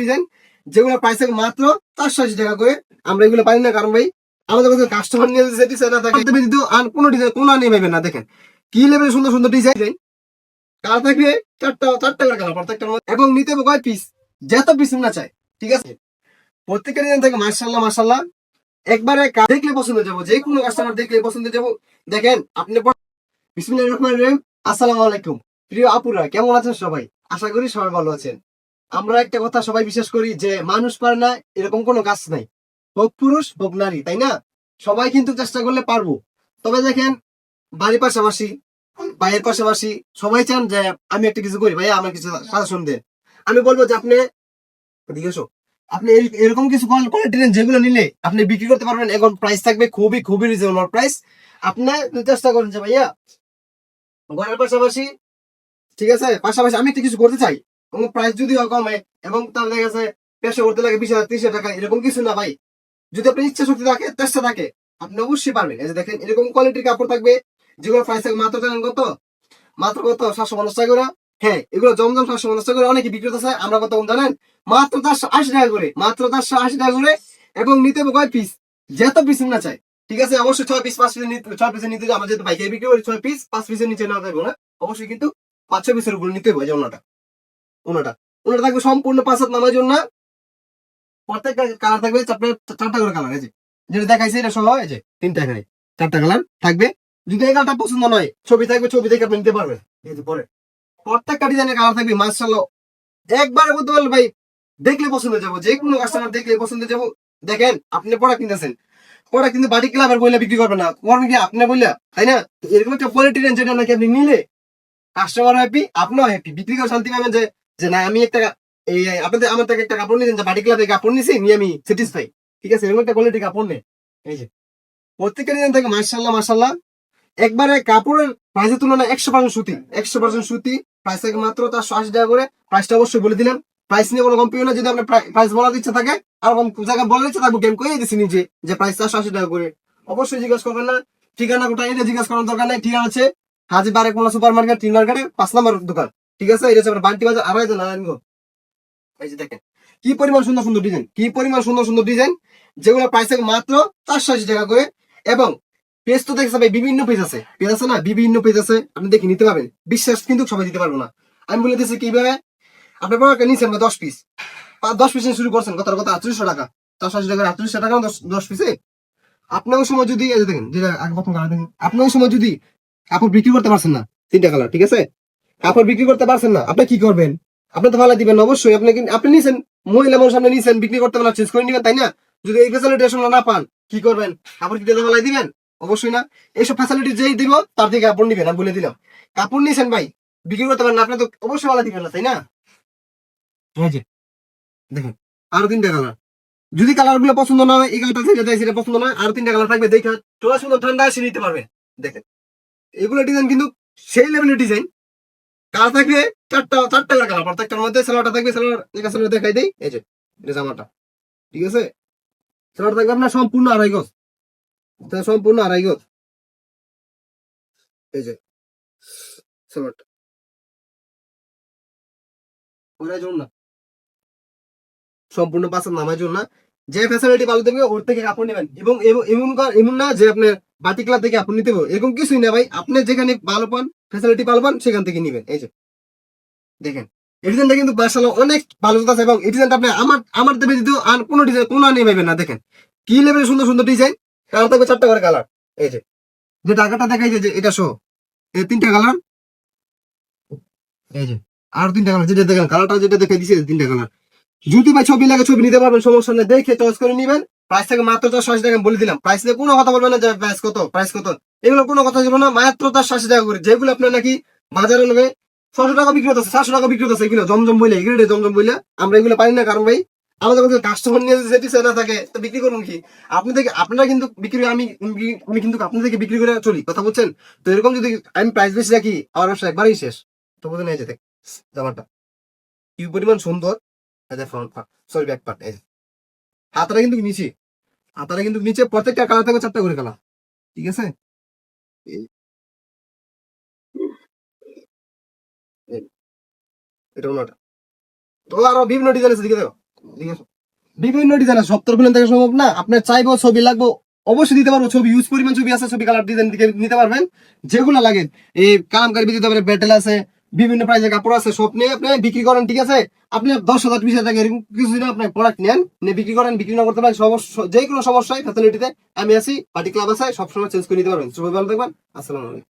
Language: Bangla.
ডিজাইন যেগুলো থাকে মাত্র চারশো আশি টাকা করে। আমরা এগুলো পাই না, কারণ ভাই, আমাদের কাছে কাস্টমার নিয়ে সেটা থাকে ব্যতীত আর কোনো ডিজাইন কোনো নিয়ে পাবেন না, দেখেন। কি লেভেলের সুন্দর সুন্দর ডিজাইন কালার থাকবে চারটা চারটা করে কালার এবং নিতে হবে কয় পিস যত পিস না চাই, ঠিক আছে? প্রত্যেকটা ডিজাইন থাকে মার্শাল্লাহ মার্শাল্লাহ একবারে দেখলে পছন্দ যাব, যে কোনো কাস্টমার দেখলে পছন্দ যাব। দেখেন, আপনি বিসমিল্লাহির রহিম। আসসালামু আলাইকুম। প্রিয় আপুরা, কেমন আছেন সবাই? আশা করি সবাই ভালো আছেন। আমরা একটা কথা সবাই বিশ্বাস করি যে মানুষ পারে না, এরকম কোনো কাজ নাই। হোক পুরুষ, হোক নারী, তাই না? সবাই কিন্তু চেষ্টা করলে পারব। তবে দেখেন, বাড়ির পাশাপাশি ভাইয়ের পাশাপাশি সবাই চান যে আমি একটা কিছু করি, ভাইয়া আমার কিছু সাজেশন দেন। আমি বলব যে আপনি এসো। আপনি এরকম কিছু কোয়ালিটি যেগুলো নিলে আপনি বিক্রি করতে পারবেন। এখন প্রাইস থাকবে খুবই খুবই রিজনেবল প্রাইস আপনি চেষ্টা করেন যে ভাইয়া, ঘরের পাশাপাশি, ঠিক আছে? পাশাপাশি আমি একটা কিছু করতে চাই। এবং প্রাইস যদি কমে, এবং তার দেখা গেছে পেশা করতে লাগে বিশ হাজার, ত্রিশ টাকা, এরকম কিছু না ভাই। যদি আপনার ইচ্ছা শক্তি থাকে, চেষ্টা থাকে, আপনি অবশ্যই পারবেন। এই যে দেখেন, এরকম কোয়ালিটির কাপড় থাকবে, যেগুলো প্রাইস থাকবে মাত্র জানেন কত? মাত্র কত? সাতশো পঞ্চাশ টাকা করে। হ্যাঁ এগুলো জমজম সাতশো পঞ্চাশ টাকা করে। অনেকে বিক্রি করতেছে, আমরা কত জানেন? মাত্র চারশো আশি টাকা করে, মাত্র চারশো আশি টাকা করে, এবং নিতে হবে কয় পিস যত পিস না চাই। ঠিক আছে, অবশ্যই ছয় পিস পাঁচ পিসের নিতে, ছয় পিসের নিতে আমরা যেহেতু বাইকে বিক্রি করি, ছয় পিস পাঁচ পিসের নিচে না থাকব না। অবশ্যই কিন্তু পাঁচ, ছয় পিসের উপর নিতে হবে যে ওনাটা। ওনাটা থাকবে সম্পূর্ণ পাঁচ হাত নামার জন্য। প্রত্যেকটা কালার থাকবে চারটা চারটা করে কালার আছে যেটা দেখাইছে এটা সহ যে, তিনটা এখানে। চারটা কালার থাকবে। যদি এই কালারটা পছন্দ নয়, ছবি থাকবে, ছবি দেখে আপনি নিতে পারবেন। পরে। প্রত্যেকটা ডিজাইনের কালার থাকবে মার্শাল্লাহ একবারে বলতে পারলে ভাই, দেখলে পছন্দ যাব। যে কোনো কাস্টমার দেখলে পছন্দ যাব। দেখেন, আপনি পড়া কিনতেছেন। পড়া কিন্তু বাড়ি ক্লাবের বইলে বিক্রি করবে না। করবেন কি আপনি বললে তাই না? এরকম একটা কোয়ালিটি রেঞ্জ যেটা নাকি আপনি নিলে? কাস্টমার হ্যাপি আপনিও হ্যাপি বিক্রি করে শান্তি পাবেন যে যে না, আমি একটা, এই আপনাদের, আমার থেকে একটা কাপড় নিয়েছেন যে বাড়ি ক্লাবে কাপড় নিয়েছি নিয়ে আমি স্যাটিসফাই ঠিক আছে, এরকম একটা কোয়ালিটি কাপড় নেই। এই যে, প্রত্যেকটা ডিজাইন থেকে মার্শাল্লাহ মার্শাল্লাহ একবারে কাপড়ের প্রাইসের তুলনায় একশো পার্সেন্ট সুতি, একশো পার্সেন্ট সুতি প্রাইস থাকে মাত্র চারশো আশি টাকা করে। প্রাইসটা অবশ্যই বলে দিলাম। প্রাইস নিয়ে কোনো কম্পিউ না যদি আপনার প্রাইস বলার ইচ্ছা থাকে, আর জায়গায় বলার ইচ্ছা থাকবে গেম করে দিচ্ছি নিজে, যে প্রাইস চারশো আশি টাকা করে। অবশ্যই জিজ্ঞাসা করবেন না, ঠিকানা কোথায় এটা জিজ্ঞাসা করার দরকার নেই, ঠিকানা আছে। হাজি বারেক মোলা সুপার মার্কেট তিন মার্কেটে পাঁচ নম্বর দোকান। ঠিক আছে? এটা হচ্ছে বান্টি বাজার আড়াই জন নারায়ণগঞ্জ এই যে দেখেন, কি পরিমাণ সুন্দর সুন্দর ডিজাইন, কি পরিমাণ সুন্দর সুন্দর ডিজাইন, যেগুলো প্রাইস মাত্র চারশো আশি টাকা করে। এবং পেজ তো দেখছে ভাই, বিভিন্ন পেজ আছে। পেজ আছে না? বিভিন্ন পেজ আছে। আপনি দেখে নিতে পারবেন। বিশ্বাস কিন্তু সবাই দিতে পারব না। আমি বলে দিচ্ছি কীভাবে? আপনার প্রোডাক্ট নিচ্ছেন দশ পিস দশ পিস শুরু করছেন কত কথা আটত্রিশশো টাকা। চারশো আশি টাকা আটত্রিশশো টাকা দশ পিসে আপনার সময় যদি দেখেন, যেটা আগে প্রথম আপনার সময় যদি কাপড় বিক্রি করতে পারছেন না তিনটা কালার ঠিক আছে? কাপড় বিক্রি করতে পারছেন না, আপনি কি করবেন? আপনি তো ভালো দিবেন, অবশ্যই আপনি কিন্তু- আপনি নিছেন, মহিলা মানুষ আপনি নিছেন, বিক্রি করতে পারেন চেঞ্জ করে নিবেন, তাই না? যদি এই ফ্যাসিলিটি আসলে না পান, কি করবেন? কাপড় কি ভালো দিবেন? অবশ্যই না। এইসব ফ্যাসিলিটি যেই দিব, তার থেকে কাপড় নিবেন, আমি বলে দিলাম। কাপড় নিছেন ভাই, বিক্রি করতে পারেন আপনি তো অবশ্যই ভালো দিবেন না, তাই না? এই যে, দেখুন, আরও তিনটা কালার যদি কালারগুলো পছন্দ না হয়, এই কালারটা যেটা দেয় সেটা পছন্দ নয় আরও তিনটা কালার থাকবে, দেখে চলে সুন্দর ঠান্ডা এসে নিতে পারবে। দেখেন, এগুলো ডিজাইন কিন্তু সেই লেভেলের ডিজাইন থাকবে চারটা চারটা করে প্রত্যেকটার মধ্যে সালোয়ারটা থাকবে, সালোয়ার সালোয়ার দেখাই এই যে এটা জামাটা। ঠিক আছে? থাকবে আপনার সম্পূর্ণ আড়াই গজ। সম্পূর্ণ আড়াই গজ। এই যে, সালোয়ারটা। জন্য না। সম্পূর্ণ জন্য যে ফ্যাসিলিটি ভালো দেবে, ওর থেকে কাপড় নেবেন। এবং এমন না যে আপনার বাটি ক্লাব থেকে আপনি নিতে এরকম কিছুই না ভাই। আপনি যেখানে ভালো পান ফ্যাসিলিটি ভালো পান সেখান থেকে নেবেন। এই যে, দেখেন, এই ডিজাইনটা কিন্তু মার্শাল্লাহ অনেক ভালো আছে এবং এই ডিজাইনটা আপনি আমার আমার দেবে যদি আর কোনো ডিজাইন কোনো নিয়ে পাইবেন না, দেখেন। কি লেভেলের সুন্দর সুন্দর ডিজাইন কালার থাকবে চারটা করে কালার। এই যে যে টাকাটা দেখাই যে এটা শো এই তিনটা কালার। এই যে, আর তিনটা কালার, যেটা দেখেন, কালারটা যেটা দেখে দিছে, তিনটা কালার। যদি ভাই ছবি লাগে ছবি নিতে পারবেন, সমস্যা নেই, দেখে চয়েস করে নিবেন। প্রাইস থেকে মাত্র চারশো আশি টাকা বলে দিলাম। প্রাইস নিয়ে কোনো কথা বলবেন না, যে প্রাইস কত প্রাইস কত। এগুলো কোনো কথা ছিল না মাত্র চারশো আশি টাকা করে। যেগুলো আপনার নাকি বাজারে নেবে ছশো টাকা বিক্রি হতেছে সাতশো টাকা বিক্রি হতেছে এগুলো জমজম বইলে, এগুলো জমজম বইলে আমরা এগুলো পাই না, কারণ ভাই, আমাদের কাছে কাস্টমার নিয়ে যেটি না থাকে, তো বিক্রি করুন কি? আপনি থেকে আপনারা কিন্তু বিক্রি, আমি আমি কিন্তু আপনি থেকে বিক্রি করে চলি, কথা বলছেন? তো এরকম যদি আমি প্রাইস বেশি রাখি, আমার ব্যবসা একবারই শেষ। তো বোঝেন এই যে দেখ, জামাটা। কি পরিমাণ সুন্দর। Sorry back part. হাতাটা কিন্তু নিচে। হাতাটা কিন্তু নিচে প্রত্যেকটা কালার থাকবে চারটা করে কালার। ঠিক আছে? বিভিন্ন ডিজাইন আছে দিকে আসো। বিভিন্ন ডিজাইন আছে, সত্তর ফিল্ম থেকে সম্ভব না। আপনার চাইব, ছবি লাগবো, অবশ্যই দিতে পারব ছবি। ইউজ পরিমাণ ছবি আছে, ছবি কালার ডিজাইন দিকে নিতে পারবেন। যেগুলো লাগে। এই কালামকারি দিতে পারে ব্যাটেল আছে। বিভিন্ন প্রাইজের কাপড় আছে, সব নিয়ে আপনি বিক্রি করেন, ঠিক আছে? আপনি দশ হাজার, বিশ হাজার টাকা এরকম কিছু দিন আপনার প্রোডাক্ট নেন, নিয়ে বিক্রি করেন, বিক্রি না করতে পারেন, সমস্যা যে কোনো সমস্যায় ফ্যাসিলিটিতে আমি আছি পার্টি ক্লাব আছে, সবসময় চেঞ্জ করে নিতে পারবেন। সবাই ভালো থাকবেন, আসসালামু আলাইকুম।